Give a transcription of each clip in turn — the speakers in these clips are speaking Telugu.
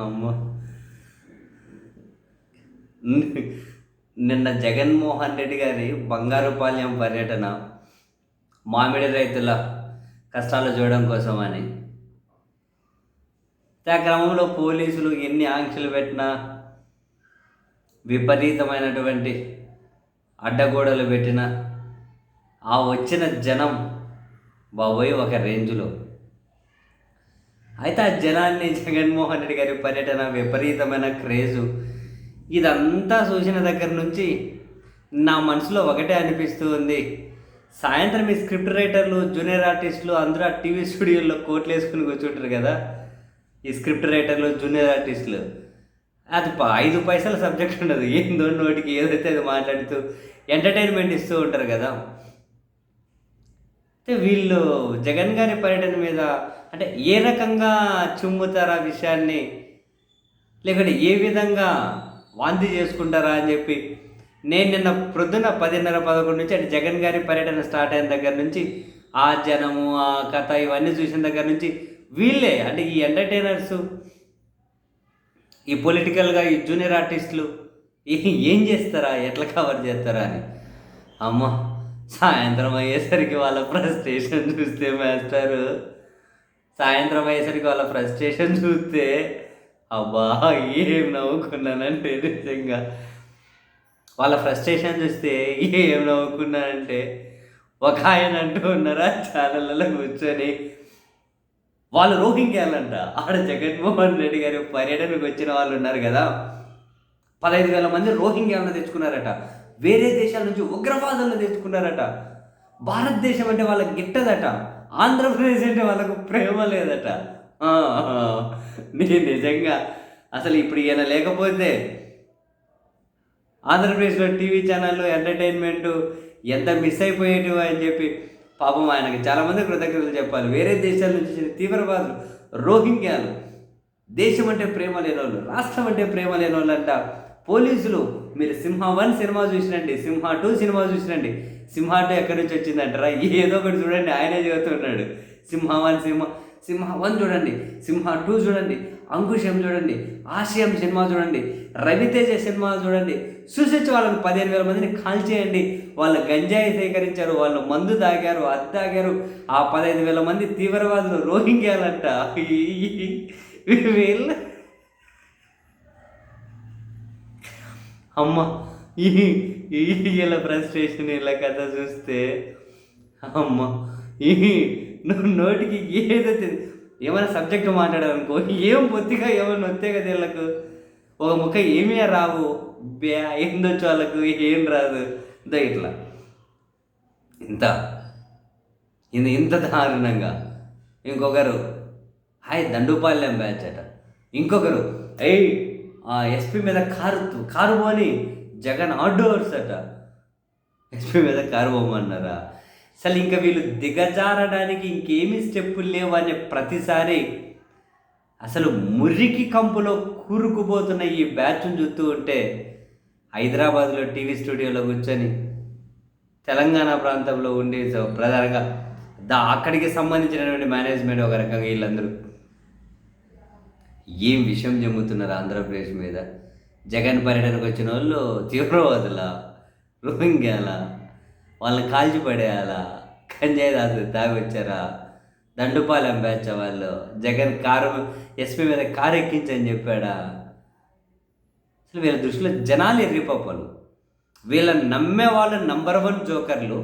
అమ్మ. నిన్న జగన్మోహన్ రెడ్డి గారి బంగారుపాలెం పర్యటన మామిడి రైతుల కష్టాలు చూడడం కోసమని. ఆ క్రమంలో పోలీసులు ఎన్ని ఆంక్షలు పెట్టినా విపరీతమైనటువంటి అడ్డగోడలు పెట్టిన ఆ వచ్చిన జనం బాబోయ్ ఒక రేంజ్లో. అయితే ఆ జనాన్ని జగన్మోహన్ రెడ్డి గారి పర్యటన విపరీతమైన క్రేజు. ఇదంతా చూసిన దగ్గర నుంచి నా మనసులో ఒకటే అనిపిస్తూ ఉంది. సాయంత్రం ఈ స్క్రిప్ట్ రైటర్లు జూనియర్ ఆర్టిస్టులు అందరూ ఆ టీవీ స్టూడియోలో కోట్లు వేసుకుని కూర్చుంటారు కదా. ఈ స్క్రిప్ట్ రైటర్లు జూనియర్ ఆర్టిస్టులు. అది ప- ఐదు పైసల సబ్జెక్ట్ ఉండదు. ఏందో నోటికి ఏదైతే అది మాట్లాడుతూ ఎంటర్టైన్మెంట్ ఇస్తూ ఉంటారు కదా. అంటే వీళ్ళు జగన్ గారి పర్యటన మీద అంటే ఏ రకంగా చుమ్ముతారా విషయాన్ని? లేకుంటే ఏ విధంగా వాంతి చేసుకుంటారా అని చెప్పి నేను నిన్న ప్రొద్దున పదిన్నర పదకొండు నుంచి అంటే జగన్ గారి పర్యటన స్టార్ట్ అయిన దగ్గర నుంచి ఆ జనము ఆ కథ ఇవన్నీ చూసిన దగ్గర నుంచి వీళ్ళే అంటే ఈ ఎంటర్టైనర్స్ ఈ పొలిటికల్గా ఈ జూనియర్ ఆర్టిస్టులు ఏం చేస్తారా? ఎట్లా కవర్ చేస్తారా అని. అమ్మ. సాయంత్రం అయ్యేసరికి వాళ్ళ ఫ్రస్ట్రేషన్ చూస్తే మాస్టారు సాయంత్రం అయ్యేసరికి వాళ్ళ ఫ్రస్ట్రేషన్ చూస్తే అబ్బా ఏం నవ్వుకున్నానంటే నిజంగా. వాళ్ళ ఫ్రస్ట్రేషన్ చూస్తే ఏం నవ్వుకున్నానంటే ఒక ఆయన అంటూ ఉన్నారా ఛానళ్ళలో కూర్చొని వాళ్ళు రోహింగ్యాలంట. ఆడ జగన్మోహన్ రెడ్డి గారి పర్యటనకు వచ్చిన వాళ్ళు ఉన్నారు కదా. పదహైదు వేల మంది రోహింగ్యాలను తెచ్చుకున్నారట. వేరే దేశాల నుంచి ఉగ్రవాదులను తెచ్చుకున్నారట. భారతదేశం అంటే వాళ్ళకి గిట్టదట. ఆంధ్రప్రదేశ్ అంటే వాళ్ళకు ప్రేమ లేదట. నేను నిజంగా అసలు ఇప్పుడు ఈయన లేకపోతే ఆంధ్రప్రదేశ్లో టీవీ ఛానళ్ళు ఎంటర్టైన్మెంట్ ఎంత మిస్ అయిపోయేటివో అని చెప్పి పాపం ఆయనకి చాలామంది కృతజ్ఞతలు చెప్పాలి. వేరే దేశాల నుంచి వచ్చిన తీవ్రవాదులు రోహింగ్యాలు దేశం అంటే ప్రేమ లేని వాళ్ళు రాష్ట్రం అంటే ప్రేమ లేని వాళ్ళు అంట పోలీసులు మీరు సింహ వన్ సినిమా చూసినండి సింహ టూ సినిమా చూసినండి సింహ టూ ఎక్కడి నుంచి వచ్చిందంటారా? ఏదో ఒకటి చూడండి ఆయనే చదువుతున్నాడు సింహ వన్ సింహ సింహ వన్ చూడండి సింహ టూ చూడండి అంకుశం చూడండి ఆశయం సినిమా చూడండి రవితేజ సినిమా చూడండి. చూసొచ్చి వాళ్ళని పదిహేను వేల మందిని కాల్చేయండి వాళ్ళు గంజాయి సేకరించారు వాళ్ళు మందు తాగారు అది తాగారు. ఆ పదహైదు వేల మంది తీవ్రవాదులు రోహింగ్యాలంట. వీళ్ళ అమ్మ ఈ ఇలా వీళ్ళ ఫ్రస్ట్రేషన్ ఇలా కథ చూస్తే అమ్మ ఈ నువ్వు నోటికి ఏదో ఏమైనా సబ్జెక్ట్ మాట్లాడాలనుకో ఏం పొత్తిగా ఏమైనా వస్తే కదా వీళ్ళకు ఒక ముక్క ఏమీ రావు బ్యా ఏందొచ్చు వాళ్ళకు ఏం రాదు. ఇదో ఇట్లా. ఇంత ఇంత ఇంత దారుణంగా. ఇంకొకరు హాయ్ దండుపాలెం బ్యాచ్ అట. ఇంకొకరు ఏయ్ ఆ ఎస్పీ మీద కారు కారు పోని జగన్ ఆడోర్స్ అట. ఎస్పీ మీద కారు పోమన్నారా? అసలు ఇంకా వీళ్ళు దిగజారడానికి ఇంకేమీ స్టెప్పులు లేవు అనే ప్రతిసారి అసలు మురికి కంపులో కూరుకుపోతున్న ఈ బ్యాచ్ను చూస్తూ ఉంటే హైదరాబాద్లో టీవీ స్టూడియోలో కూర్చొని తెలంగాణ ప్రాంతంలో ఉండే ప్రధానంగా దా అక్కడికి సంబంధించినటువంటి మేనేజ్మెంట్ ఒక రకంగా వీళ్ళందరూ ఏం విషయం చెబుతున్నారు ఆంధ్రప్రదేశ్ మీద? జగన్ పర్యటనకు వచ్చిన వాళ్ళు తీవ్రవాదుల రోహింగ్యాల వాళ్ళని కాల్చి పడేయాలా గంజాయి దాసు తాగి వచ్చారా దండుపాలెం బ్యాచ్ వాళ్ళు జగన్ కారు ఎస్పీ మీద కారు ఎక్కించని చెప్పాడా? అసలు వీళ్ళ దృష్టిలో జనాలు ఎర్రిపప్పలు వీళ్ళని నమ్మే వాళ్ళు నంబర్ వన్ జోకర్లు.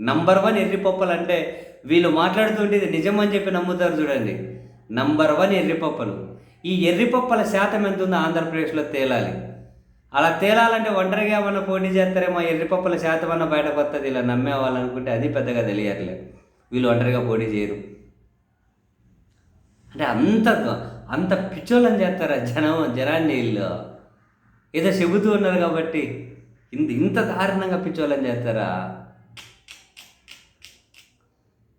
నంబర్ వన్ ఎర్రిపప్పలు అంటే వీళ్ళు మాట్లాడుతుంటే ఇది నిజమని చెప్పి నమ్ముతారు చూడండి. నంబర్ వన్ ఎర్రిపప్పలు. ఈ ఎర్రిపప్పల శాతం ఎంత ఉందో ఆంధ్రప్రదేశ్లో తేలాలి. అలా తేలాలంటే ఒంటరిగా ఏమన్నా పోటీ చేస్తారేమో ఎర్రిపప్పల శాతం అన్న బయటకు వస్తుంది ఇలా నమ్మే వాళ్ళు అనుకుంటే అది పెద్దగా తెలియట్లే. వీళ్ళు ఒంటరిగా పోటీ చేయరు. అంటే అంత అంత పిచ్చోళ్ళని చేస్తారా జనం జనాన్ని వీళ్ళు? ఏదో చెబుతూ ఉన్నారు కాబట్టి. ఇంత ఇంత దారుణంగా పిచ్చోళ్ళని చేస్తారా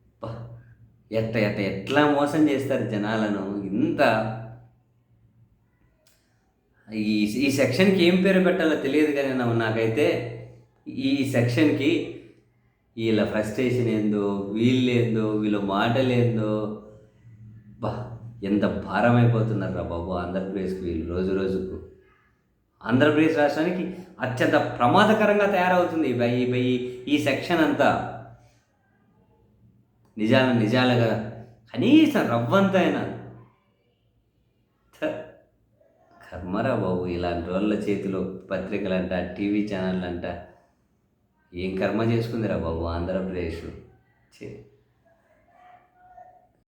అబ్బా, ఎట్ట ఎట్ట ఎట్లా మోసం చేస్తారు జనాలను? ఇంత ఈ ఈ సెక్షన్కి ఏం పేరు పెట్టాలో తెలియదు కానీ నా- నాకైతే ఈ సెక్షన్కి వీళ్ళ ఫ్రస్ట్రేషన్ ఏందో వీళ్ళేందో వీళ్ళ మాటలేందో బా ఎంత భారమైపోతున్నారా బాబు ఆంధ్రప్రదేశ్కి వీళ్ళు రోజు రోజుకు. ఆంధ్రప్రదేశ్ రాష్ట్రానికి అత్యంత ప్రమాదకరంగా తయారవుతుంది ఈ ఈ బై- ఈ సెక్షన్ అంతా. నిజాల నిజాలుగా కనీసం రవ్వంతైనా. థ. కర్మరా బాబు ఇలాంటి వాళ్ళ చేతిలో పత్రికలంట టీవీ ఛానళ్ళంట అంట ఏం కర్మ చేసుకుందిరా బాబు ఆంధ్రప్రదేశ్? చే